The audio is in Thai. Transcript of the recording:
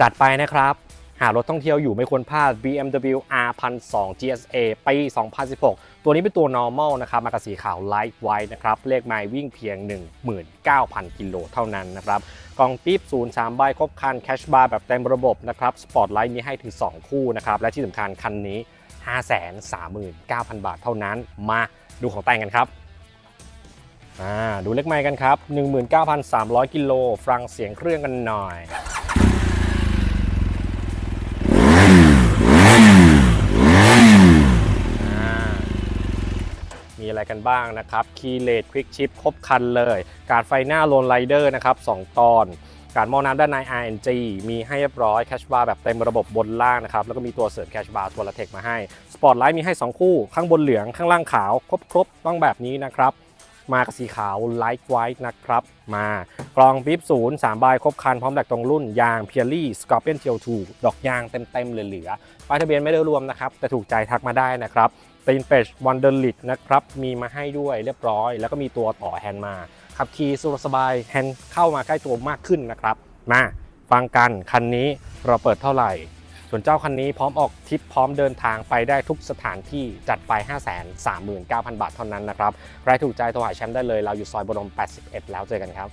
จัดไปนะครับ หารถท่องเที่ยวอยู่ไม่ควรพลาด BMW R 1 2 0 0 GSA ปี 2016 ตัวนี้เป็นตัว normal นะครับ มากับสีขาว light white นะครับ เลขไมล์วิ่งเพียง 19,000 กิโลเท่านั้นนะครับกล่องปิ๊บ03ใบครบคันแคชบาร์แบบเต็มระบบนะครับสปอร์ตไลท์มีให้ถึง 2 คู่นะครับ และที่สำคัญคันนี้ 539,000 บาทเท่านั้น มาดูของแต่งกันครับอ่าดูเลขไมล์กันครับ 19,300 กิโล ฟังเสียงเครื่องกันหน่อย อ่ามี อะไรกันบ้างนะครับคีเลดควิกชิปครบคันเลย การไฟหน้าโลนไ i เดอร์นะครับ2ตอน การม้อน้ำด้านใน RNG มีให้เรียบร้อยแคชบาร์แบบเต็มระบบบนล่างนะครับแล้วก็มีตัวเสริมแคชบาร์ตัวละเทคมาให้สปอร์ตไลท์มีให้ 2 คู่ ข้างบนเหลืองข้างล่างขาวครบครบๆต้องแบบนี้นะครับมากับสีขาวไลท์ไวท์นะครับ มากรองปิ๊บศูนย์สามใบครบคันพร้อมแบกตรงรุ่น ยางเพียรี่สกอร์เปียนเทียวทูดอกยางเต็มๆเหลือๆป้ายทะเบียนไม่ได้รวมนะครับ แต่ถูกใจทักมาได้นะครับ ตีนเป็ชวันเดอร์ลิกนะครับ มีมาให้ด้วยเรียบร้อย แล้วก็มีตัวต่อแฮนด์มา ขับขี่สะดสบายแฮนด์เข้ามาใกล้ตัวมากขึ้นนะครับ มาฟังกันคันนี้เราเปิดเท่าไหร่ ส่วนเจ้าคันนี้พร้อมออกทริปพร้อมเดินทางไปได้ทุกสถานที่จัดไป 539,000 บาทเท่านั้นนะครับใครถูกใจโทรหาแชมป์ได้เลยเราอยู่ซอยบรม 81 แล้วเจอกันครับ